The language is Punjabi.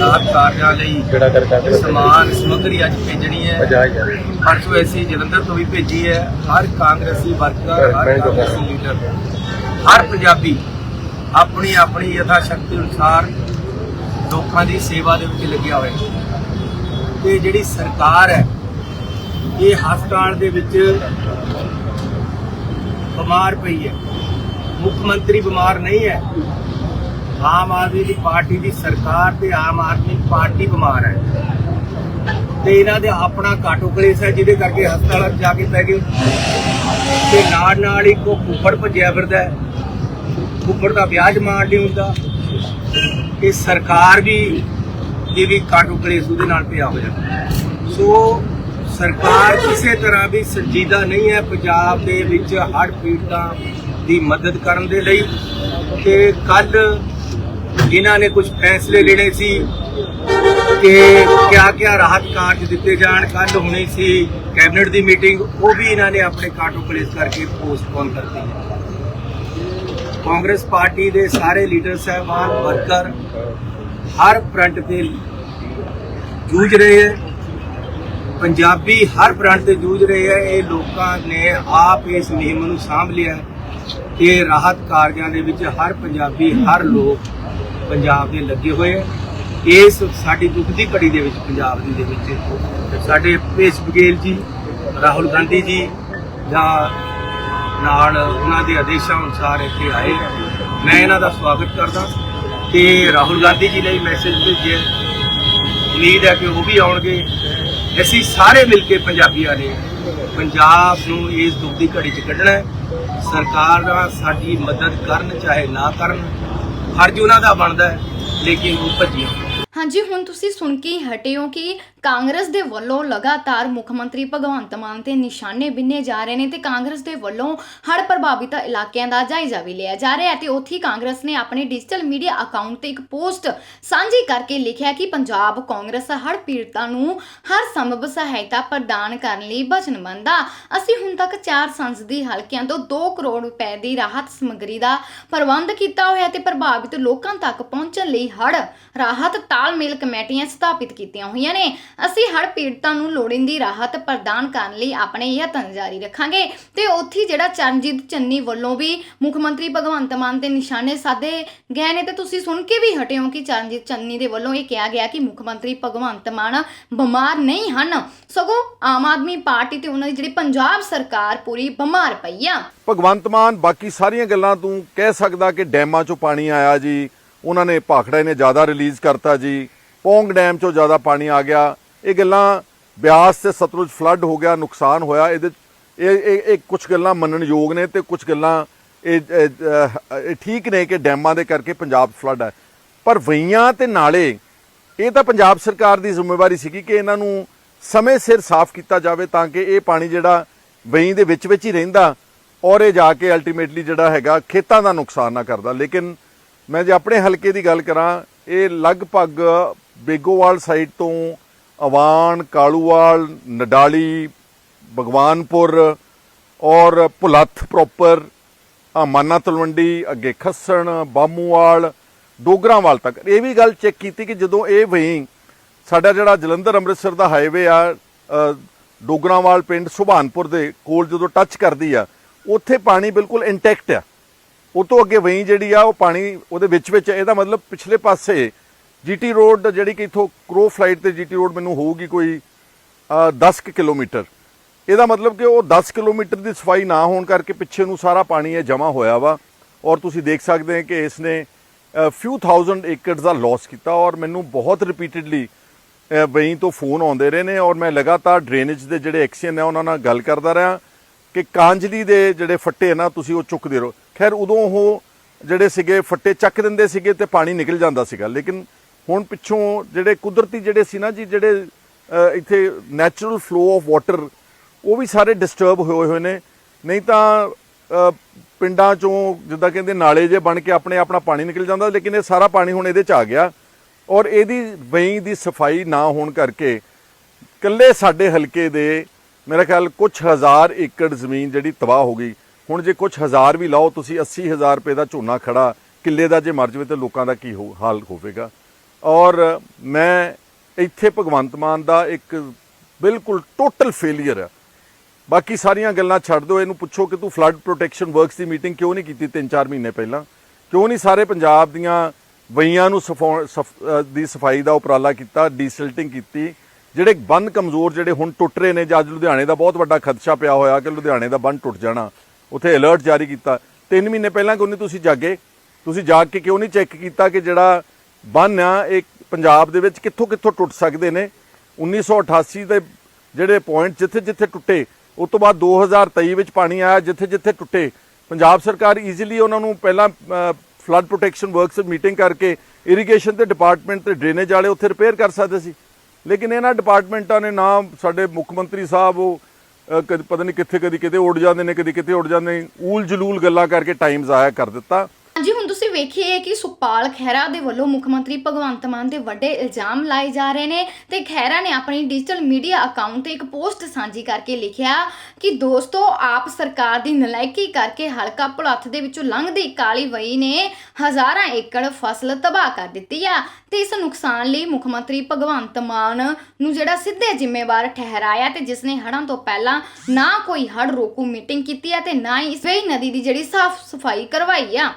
ਰਾਹਤ ਕਾਰਜਾਂ ਲਈ। ਜਿਹੜਾ ਕਰ ਕਰਦੇ ਸਮਾਨ ਸਮੱਗਰੀ ਅੱਜ ਭੇਜਣੀ ਹੈ। ਪਰਸੋਂ ਐਸੀ ਜਲੰਧਰ ਤੋਂ ਵੀ ਭੇਜੀ ਹੈ। ਹਰ ਕਾਂਗਰਸੀ ਵਰਕਰ ਹਰ ਕਾਂਗਰਸੀ ਲੀਡਰ। ਹਰ ਪੰਜਾਬੀ ਆਪਣੀ ਆਪਣੀ ਯਥਾ ਸ਼ਕਤੀ ਅਨੁਸਾਰ ਲੋਕਾਂ ਦੀ ਸੇਵਾ ਦੇ ਵਿੱਚ ਲੱਗਿਆ ਹੋਇਆ ਤੇ ਜਿਹੜੀ ਸਰਕਾਰ ਹੈ ਇਹ ਹਸਪਤਾਲ ਦੇ ਵਿੱਚ ਬਿਮਾਰ ਪਈ ਹੈ। ਮੁੱਖ ਮੰਤਰੀ ਬਿਮਾਰ ਨਹੀਂ ਹੈ। ਆਮ ਆਦਮੀ ਦੀ ਪਾਰਟੀ ਦੀ ਸਰਕਾਰ ਤੇ ਆਮ ਆਦਮੀ ਪਾਰਟੀ ਬਿਮਾਰ ਹੈ। ਤੇ ਇਹਨਾਂ ਦੇ ਆਪਣਾ ਕਾਟੋ ਕਲੇਸ਼ ਹੈ, ਜਿਹਦੇ ਕਰਕੇ ਹਸਪਤਾਲਾਂ 'ਚ ਜਾ ਕੇ ਪੈ ਗਏ। ਤੇ ਨਾਲ ਨਾਲ ਹੀ ਕੋ ਫੁੱਫੜ ਭੱਜਿਆ ਫਿਰਦਾ ਹੈ। ਫੁੱਫੜ ਦਾ ਵਿਆਜ ਮਾਰ ਨਹੀਂ ਹੁੰਦਾ। ਤੇ ਸਰਕਾਰ ਵੀ ਇਹ ਵੀ ਕਾਟੋ ਕਲੇਸ਼ ਉਹਦੇ ਨਾਲ ਪਿਆ ਹੋਇਆ। ਸੋ ਸਰਕਾਰ ਕਿਸੇ ਤਰ੍ਹਾਂ ਵੀ ਸੰਜੀਦਾ ਨਹੀਂ ਹੈ ਪੰਜਾਬ ਦੇ ਵਿੱਚ ਹੜ੍ਹ ਪੀੜਤਾਂ ਦੀ ਮਦਦ ਕਰਨ ਦੇ ਲਈ। ਤੇ ਕੱਲ ਇਹਨਾਂ ਨੇ ਕੁਝ ਫੈਸਲੇ ਲੈਣੇ ਸੀ ਕਿ ਕਿਆ ਕਿਆ ਰਾਹਤ ਕਾਰਜ ਦਿੱਤੇ ਜਾਣ ਕੱਲ ਹੋਣੀ ਸੀ ਕੈਬਨਿਟ ਦੀ ਮੀਟਿੰਗ, ਉਹ ਵੀ ਇਹਨਾਂ ਨੇ ਆਪਣੇ ਕਾਟੋ ਪਲੇਸ ਕਰਕੇ ਪੋਸਟਪੋਨ ਕਰਤੀ ਹੈ ਕਾਂਗਰਸ ਪਾਰਟੀ ਦੇ ਸਾਰੇ ਲੀਡਰ ਸਾਹਿਬਾਨ, ਵਰਕਰ ਹਰ ਫਰੰਟ ਤੇ ਜੂਝ ਰਹੇ ਹੈ। ਪੰਜਾਬੀ ਹਰ ਫਰੰਟ ਤੇ ਜੂਝ ਰਹੇ ਹੈ। ਇਹ ਲੋਕਾਂ ਨੇ ਆਪ ਇਸ ਮੁਹਿੰਮ ਨੂੰ ਸਾਂਭ ਲਿਆ ਕਿ ਰਾਹਤ ਕਾਰਜਾਂ ਦੇ ਵਿੱਚ ਹਰ ਪੰਜਾਬੀ, ਹਰ ਲੋਕ ਪੰਜਾਬ ਦੇ ਲੱਗੇ ਹੋਏ ਹੈ ਇਸ ਸਾਡੀ ਦੁੱਖ ਦੀ ਘੜੀ ਦੇ ਵਿੱਚ ਪੰਜਾਬ ਦੀ ਦੇ ਵਿੱਚ ਸਾਡੇ ਭੇਸ਼ ਬਗੇਲ ਜੀ, ਰਾਹੁਲ ਗਾਂਧੀ ਜੀ ਜਾਂ ਨਾਲ ਉਹਨਾਂ ਦੇ ਆਦੇਸ਼ਾਂ ਅਨੁਸਾਰ ਇੱਥੇ ਆਏ। ਮੈਂ ਇਹਨਾਂ ਦਾ ਸਵਾਗਤ ਕਰਦਾ ਤੇ ਰਾਹੁਲ ਗਾਂਧੀ ਜੀ ਲਈ ਮੈਸੇਜ ਭੇਜਿਆ। ਉਮੀਦ ਹੈ ਕਿ ਉਹ ਵੀ ਆਉਣਗੇ। ਅਸੀਂ ਸਾਰੇ ਮਿਲ ਕੇ ਪੰਜਾਬੀਆਂ ਨੇ ਪੰਜਾਬ ਨੂੰ ਇਸ ਦੁੱਖ ਦੀ ਘੜੀ 'ਚ ਕੱਢਣਾ ਹੈ। ਸਰਕਾਰ ਸਾਡੀ ਮਦਦ ਕਰਨ, ਚਾਹੇ ਨਾ ਕਰਨ ਫਰਜ਼ ਉਹਨਾਂ ਦਾ ਬਣਦਾ ਹੈ ਲੇਕਿਨ ਉਹ ਭੱਜੀਆਂ। ਹਾਂਜੀ, ਹੁਣ ਤੁਸੀਂ ਸੁਣ ਕੇ ਹੀ ਹਟੇ ਹੋ ਕਿ ਕਾਂਗਰਸ ਦੇ ਵੱਲੋਂ ਲਗਾਤਾਰ ਮੁੱਖ ਮੰਤਰੀ ਭਗਵੰਤ ਮਾਨ ਤੇ ਨਿਸ਼ਾਨੇ ਬਿੰਨੇ ਜਾ ਰਹੇ ਨੇ ਤੇ ਕਾਂਗਰਸ ਦੇ ਵੱਲੋਂ ਹੜ੍ਹ ਪ੍ਰਭਾਵਿਤ ਇਲਾਕਿਆਂ ਦਾ ਜਾਇਜ਼ਾ ਵੀ ਲਿਆ ਜਾ ਰਿਹਾ ਹੈ ਤੇ ਉੱਥੇ ਕਾਂਗਰਸ ਨੇ ਆਪਣੇ ਡਿਜੀਟਲ ਮੀਡੀਆ ਅਕਾਊਂਟ ਤੇ ਇੱਕ ਪੋਸਟ ਸਾਂਝੀ ਕਰਕੇ ਲਿਖਿਆ ਕਿ ਪੰਜਾਬ ਕਾਂਗਰਸ ਹੜ੍ਹ ਪੀੜਤਾਂ ਨੂੰ ਹਰ ਸੰਭਵ ਸਹਾਇਤਾ ਪ੍ਰਦਾਨ ਕਰਨ ਲਈ ਵਚਨਬੱਧ ਆ। ਅਸੀਂ ਹੁਣ ਤੱਕ ਚਾਰ ਸੰਸਦੀ ਹਲਕਿਆਂ ਤੋਂ 2 ਕਰੋੜ ਰੁਪਏ ਦੀ ਰਾਹਤ ਸਮੱਗਰੀ ਦਾ ਪ੍ਰਬੰਧ ਕੀਤਾ ਹੋਇਆ ਤੇ ਪ੍ਰਭਾਵਿਤ ਲੋਕਾਂ ਤੱਕ ਪਹੁੰਚਣ ਲਈ ਹੜ੍ਹ ਰਾਹਤ ਤਾਲਮੇਲ ਕਮੇਟੀਆਂ ਸਥਾਪਿਤ ਕੀਤੀਆਂ ਹੋਈਆਂ ਨੇ। ਅਸੀਂ ਹੜ੍ਹ ਪੀੜਤਾਂ ਨੂੰ ਲੋੜੀਂਦੀ ਰਾਹਤ ਪ੍ਰਦਾਨ ਕਰਨ ਲਈ ਆਪਣੇ ਯਤਨ ਜਾਰੀ ਰੱਖਾਂਗੇ ਤੇ ਉੱਥੇ ਜਿਹੜਾ ਚਰਨਜੀਤ ਚੰਨੀ ਵੱਲੋਂ ਵੀ ਮੁੱਖ ਮੰਤਰੀ ਭਗਵੰਤ ਮਾਨ ਤੇ ਨਿਸ਼ਾਨੇ ਸਾਧੇ ਗਏ ਨੇ ਤੇ ਤੁਸੀਂ ਸੁਣ ਕੇ ਵੀ ਹਟੇ ਹੋ ਕਿ ਚਰਨਜੀਤ ਚੰਨੀ ਦੇ ਵੱਲੋਂ ਇਹ ਕਿਹਾ ਗਿਆ ਕਿ ਮੁੱਖ ਮੰਤਰੀ ਭਗਵੰਤ ਮਾਨ ਬਿਮਾਰ ਨਹੀਂ ਹਨ। ਸਗੋਂ ਆਮ ਆਦਮੀ ਪਾਰਟੀ ਤੇ ਉਹਨਾਂ ਦੀ ਜਿਹੜੀ ਪੰਜਾਬ ਸਰਕਾਰ ਪੂਰੀ ਬਿਮਾਰ ਪਈ ਆ। ਭਗਵੰਤ ਮਾਨ ਬਾਕੀ ਸਾਰੀਆਂ ਗੱਲਾਂ ਤੂੰ ਕਹਿ ਸਕਦਾ ਕਿ ਡੈਮਾਂ 'ਚੋਂ ਪਾਣੀ ਆਇਆ ਜੀ ਉਹਨਾਂ ਨੇ ਭਾਖੜਾ ਨੇ ਜ਼ਿਆਦਾ ਰਿਲੀਜ਼ ਕਰਤਾ ਜੀ। ਪੌਂਗ ਡੈਮ 'ਚੋਂ ਜ਼ਿਆਦਾ ਪਾਣੀ ਆ ਗਿਆ। ਇਹ ਗੱਲਾਂ ਬਿਆਸ ਤੇ ਸਤਲੁਜ ਫਲੱਡ ਹੋ ਗਿਆ, ਨੁਕਸਾਨ ਹੋਇਆ। ਇਹਦੇ 'ਚ ਇਹ ਇਹ ਇਹ ਕੁਝ ਗੱਲਾਂ ਮੰਨਣਯੋਗ ਨੇ ਤੇ ਕੁਝ ਗੱਲਾਂ ਇਹ ਇਹ ਠੀਕ ਨੇ ਕਿ ਡੈਮਾਂ ਦੇ ਕਰਕੇ ਪੰਜਾਬ ਫਲੱਡ ਹੈ। ਪਰ ਵਈਆਂ ਤੇ ਨਾਲੇ ਇਹ ਤਾਂ ਪੰਜਾਬ ਸਰਕਾਰ ਦੀ ਜ਼ਿੰਮੇਵਾਰੀ ਸੀਗੀ ਕਿ ਇਹਨਾਂ ਨੂੰ ਸਮੇਂ ਸਿਰ ਸਾਫ਼ ਕੀਤਾ ਜਾਵੇ ਤਾਂ ਕਿ ਇਹ ਪਾਣੀ ਜਿਹੜਾ ਵਈ ਦੇ ਵਿੱਚ ਵਿੱਚ ਹੀ ਰਹਿੰਦਾ ਔਰ ਇਹ ਜਾ ਕੇ ਅਲਟੀਮੇਟਲੀ ਜਿਹੜਾ ਹੈਗਾ ਖੇਤਾਂ ਦਾ ਨੁਕਸਾਨ ਨਾ ਕਰਦਾ। ਲੇਕਿਨ ਮੈਂ ਜੇ ਆਪਣੇ ਹਲਕੇ ਦੀ ਗੱਲ ਕਰਾਂ ਇਹ ਲਗਭਗ ਬੇਗੋਵਾਲ ਸਾਈਡ ਤੋਂ ਅਵਾਨ ਕਾਲੂਵਾਲ ਨਡਾਲੀ ਭਗਵਾਨਪੁਰ ਔਰ ਭੁਲੱਥ ਪ੍ਰੋਪਰ ਮਾਨਾ ਤਲਵੰਡੀ ਅੱਗੇ ਖੱਸਣ ਬਾਮੂਵਾਲ ਡੋਗਰਾਵਾਲ ਤੱਕ। ਇਹ ਵੀ ਗੱਲ ਚੈੱਕ ਕੀਤੀ ਕਿ ਜਦੋਂ ਇਹ ਵਹੀਂ ਸਾਡਾ ਜਿਹੜਾ ਜਲੰਧਰ ਅੰਮ੍ਰਿਤਸਰ ਦਾ ਹਾਈਵੇ ਆ ਅ, ਡੋਗਰਾਵਾਲ ਪਿੰਡ ਸੁਭਾਨਪੁਰ ਦੇ ਕੋਲ ਜਦੋਂ ਟੱਚ ਕਰਦੀ ਆ ਉੱਥੇ ਪਾਣੀ ਬਿਲਕੁਲ ਇੰਟੈਕਟ ਆ। ਉਹ ਤੋਂ ਅੱਗੇ ਵਹੀਂ ਜਿਹੜੀ ਆ ਉਹ ਪਾਣੀ ਉਹਦੇ ਵਿੱਚ ਵਿੱਚ ਇਹਦਾ ਮਤਲਬ ਪਿਛਲੇ ਪਾਸੇ ਜੀਟੀ ਰੋਡ ਜਿਹੜੀ ਕਿ ਇਥੋਂ ਕਰੋ ਫਲਾਈਟ ਤੇ ਜੀਟੀ ਰੋਡ ਮੈਨੂੰ ਹੋਊਗੀ ਕੋਈ ਅ, 10 ਕੁ ਕਿਲੋਮੀਟਰ। ਇਹਦਾ ਮਤਲਬ ਕਿ ਉਹ 10 ਕਿਲੋਮੀਟਰ ਦੀ ਸਫ਼ਾਈ ਨਾ ਹੋਣ ਕਰਕੇ ਪਿੱਛੇ ਨੂੰ ਸਾਰਾ ਪਾਣੀ ਇਹ ਜਮਾ ਹੋਇਆ ਵਾ। ਔਰ ਤੁਸੀਂ ਦੇਖ ਸਕਦੇ ਹੋ ਕਿ ਇਸ ਨੇ ਫਿਊ ਥਾਊਜ਼ੈਂਡ ਏਕੜਸ ਦਾ ਲਾਸ ਕੀਤਾ ਔਰ ਮੈਨੂੰ ਬਹੁਤ ਰਿਪੀਟਿਡਲੀ ਵਹੀਂ ਤੋਂ ਫੋਨ ਆਉਂਦੇ ਰਹੇ ਨੇ ਔਰ ਮੈਂ ਲਗਾਤਾਰ ਡਰੇਨੇਜ ਦੇ ਜਿਹੜੇ ਐਕਸ਼ਨ ਹੈ ਉਹਨਾਂ ਨਾਲ ਗੱਲ ਕਰਦਾ ਰਿਹਾ ਕਿ ਕਾਂਜਲੀ ਦੇ ਜਿਹੜੇ ਫੱਟੇ ਨਾ ਤੁਸੀਂ ਉਹ ਚੁੱਕਦੇ ਰਹੋ। ਖੈਰ, ਉਦੋਂ ਉਹ ਜਿਹੜੇ ਸੀਗੇ, ਫੱਟੇ ਚੱਕ ਦਿੰਦੇ ਸੀਗੇ ਤੇ ਪਾਣੀ ਨਿਕਲ ਜਾਂਦਾ ਸੀਗਾ। ਲੇਕਿਨ ਹੁਣ ਪਿੱਛੋਂ ਜਿਹੜੇ ਕੁਦਰਤੀ ਜਿਹੜੇ ਸੀ ਨਾ ਜੀ, ਜਿਹੜੇ ਇੱਥੇ ਨੈਚੁਰਲ ਫਲੋ ਆਫ ਵਾਟਰ ਉਹ ਵੀ ਸਾਰੇ ਡਿਸਟਰਬ ਹੋਏ ਹੋਏ ਨੇ। ਨਹੀਂ ਤਾਂ ਪਿੰਡਾਂ ਚੋਂ ਜਿੱਦਾਂ ਕਹਿੰਦੇ ਨਾਲੇ ਜੇ ਬਣ ਕੇ ਆਪਣੇ ਆਪਣਾ ਪਾਣੀ ਨਿਕਲ ਜਾਂਦਾ, ਲੇਕਿਨ ਇਹ ਸਾਰਾ ਪਾਣੀ ਹੁਣ ਇਹਦੇ ਚ ਆ ਗਿਆ। ਔਰ ਇਹਦੀ ਵਹੀਂ ਦੀ ਸਫ਼ਾਈ ਨਾ ਹੋਣ ਕਰਕੇ ਕੱਲੇ ਸਾਡੇ ਹਲਕੇ ਦੇ, ਮੇਰਾ ਖਿਆਲ ਕੁਝ ਹਜ਼ਾਰ ਏਕੜ ਜ਼ਮੀਨ ਜਿਹੜੀ ਤਬਾਹ ਹੋ ਗਈ। ਹੁਣ ਜੇ ਕੁਝ ਹਜ਼ਾਰ ਵੀ ਲਾਓ, ਤੁਸੀਂ 80000 ਰੁਪਏ ਦਾ ਝੋਨਾ ਖੜਾ, ਕਿੱਲੇ ਦਾ ਜੇ ਮਰ ਜਾਵੇ ਤੇ ਲੋਕਾਂ ਦਾ ਕੀ ਹੋ, ਹਾਲ ਹੋਵੇਗਾ? ਔਰ ਮੈਂ ਇੱਥੇ ਭਗਵੰਤ ਮਾਨ ਦਾ ਇੱਕ ਬਿਲਕੁਲ ਟੋਟਲ ਫੇਲਿਅਰ ਹੈ ਬਾਕੀ ਸਾਰੀਆਂ ਗੱਲਾਂ ਛੱਡ ਦਿਓ, ਇਹਨੂੰ ਪੁੱਛੋ ਕਿ ਤੂੰ ਫਲੱਡ ਪ੍ਰੋਟੈਕਸ਼ਨ ਵਰਕਸ ਦੀ ਮੀਟਿੰਗ ਕਿਉਂ ਨਹੀਂ ਕੀਤੀ 3-4 ਮਹੀਨੇ ਪਹਿਲਾਂ? ਕਿਉਂ ਨਹੀਂ ਸਾਰੇ ਪੰਜਾਬ ਦੀਆਂ ਵਈਆਂ ਨੂੰ ਸਫਾਉਣ- ਸਫ- ਦੀ ਸਫ਼ਾਈ ਦਾ ਉਪਰਾਲਾ ਕੀਤਾ ਡੀਸਿਲਟਿੰਗ ਕੀਤੀ? ਜਿਹੜੇ ਬੰਨ ਕਮਜ਼ੋਰ ਜਿਹੜੇ ਹੁਣ ਟੁੱਟ ਰਹੇ ਨੇ, ਜਾਂ ਅੱਜ ਲੁਧਿਆਣੇ ਦਾ ਬਹੁਤ ਵੱਡਾ ਖਦਸ਼ਾ ਪਿਆ ਹੋਇਆ ਕਿ ਲੁਧਿਆਣੇ ਦਾ ਬੰਨ ਟੁੱਟ ਜਾਣਾ ਉੱਥੇ ਅਲਰਟ ਜਾਰੀ ਕੀਤਾ। 3 ਮਹੀਨੇ ਪਹਿਲਾਂ ਕਿਉਂ ਨਹੀਂ ਤੁਸੀਂ ਜਾਗੇ? ਤੁਸੀਂ ਜਾਗ ਕੇ ਕਿਉਂ ਨਹੀਂ ਚੈੱਕ ਕੀਤਾ ਕਿ ਜਿਹੜਾ ਬੰਨ ਆ, ਇਹ ਪੰਜਾਬ ਦੇ ਵਿੱਚ ਕਿੱਥੋਂ ਕਿੱਥੋਂ ਟੁੱਟ ਸਕਦੇ ਨੇ? 1988 ਦੇ ਜਿਹੜੇ ਪੁਆਇੰਟ ਜਿੱਥੇ ਜਿੱਥੇ ਟੁੱਟੇ ਉਸ ਤੋਂ ਬਾਅਦ 2023 ਵਿੱਚ ਪਾਣੀ ਆਇਆ ਜਿੱਥੇ ਜਿੱਥੇ ਟੁੱਟੇ। ਪੰਜਾਬ ਸਰਕਾਰ ਈਜ਼ੀਲੀ ਉਹਨਾਂ ਨੂੰ ਪਹਿਲਾਂ ਫਲੱਡ ਪ੍ਰੋਟੈਕਸ਼ਨ ਵਰਕਸ ਮੀਟਿੰਗ ਕਰਕੇ ਇਰੀਗੇਸ਼ਨ ਤੇ ਡਿਪਾਰਟਮੈਂਟ ਤੇ ਡਰੇਨੇਜ ਵਾਲੇ ਉੱਥੇ ਰਿਪੇਅਰ ਕਰ ਸਕਦੇ ਸੀ। ਲੇਕਿਨ ਇਹਨਾਂ ਡਿਪਾਰਟਮੈਂਟਾਂ ਨੇ ਨਾ ਸਾਡੇ ਮੁੱਖ ਮੰਤਰੀ ਸਾਹਿਬ, ਉਹ ਕਦੇ ਪਤਾ ਨਹੀਂ ਕਿੱਥੇ ਕਦੀ ਕਿਤੇ ਉੱਡ ਜਾਂਦੇ ਨੇ, ਕਦੀ ਕਿਤੇ ਉੱਡ ਜਾਂਦੇ ਨੇ। ਊਲ ਜਲੂਲ ਗੱਲਾਂ ਕਰਕੇ ਟਾਈਮ ਜ਼ਾਇਆ ਕਰ ਦਿੱਤਾ। ਵੇਖੀਏ ਕਿ ਸੁਪਾਲ ਖਹਿਰਾ ਦੇ ਵੱਲੋਂ ਮੁੱਖ ਮੰਤਰੀ ਭਗਵੰਤ ਮਾਨ ਦੇ ਵੱਡੇ ਇਲਜ਼ਾਮ ਲਾਏ ਜਾ ਰਹੇ ਨੇ ਤੇ ਖਹਿਰਾ ਨੇ ਆਪਣੀ ਡਿਜੀਟਲ ਮੀਡੀਆ ਅਕਾਊਂਟ ਤੇ ਇੱਕ ਪੋਸਟ ਸਾਂਝੀ ਕਰਕੇ ਲਿਖਿਆ ਕਿ ਦੋਸਤੋ, ਆਪ ਸਰਕਾਰ ਦੀ ਨਲਾਇਕੀ ਕਰਕੇ ਹਲਕਾ ਭੁਲੱਥ ਦੇ ਵਿੱਚੋਂ ਲੰਘਦੀ ਕਾਲੀ ਵਈ ਨੇ ਹਜ਼ਾਰਾਂ ਏਕੜ ਫਸਲ ਤਬਾਹ ਕਰ ਦਿੱਤੀ ਆ ਤੇ ਇਸ ਨੁਕਸਾਨ ਲਈ ਮੁੱਖ ਮੰਤਰੀ ਭਗਵੰਤ ਮਾਨ ਨੂੰ ਜਿਹੜਾ ਸਿੱਧੇ ਜ਼ਿੰਮੇਵਾਰ ਠਹਿਰਾਇਆ ਤੇ ਜਿਸ ਨੇ ਹੜ੍ਹਾਂ ਤੋਂ ਪਹਿਲਾਂ ਨਾ ਕੋਈ ਹੜ ਰੋਕੂ ਮੀਟਿੰਗ ਕੀਤੀ ਆ ਤੇ ਨਾ ਹੀ ਇਸ ਵੇਈ ਨਦੀ ਦੀ ਜਿਹੜੀ ਸਾਫ਼ ਸਫ਼ਾਈ ਕਰਵਾਈ ਆ।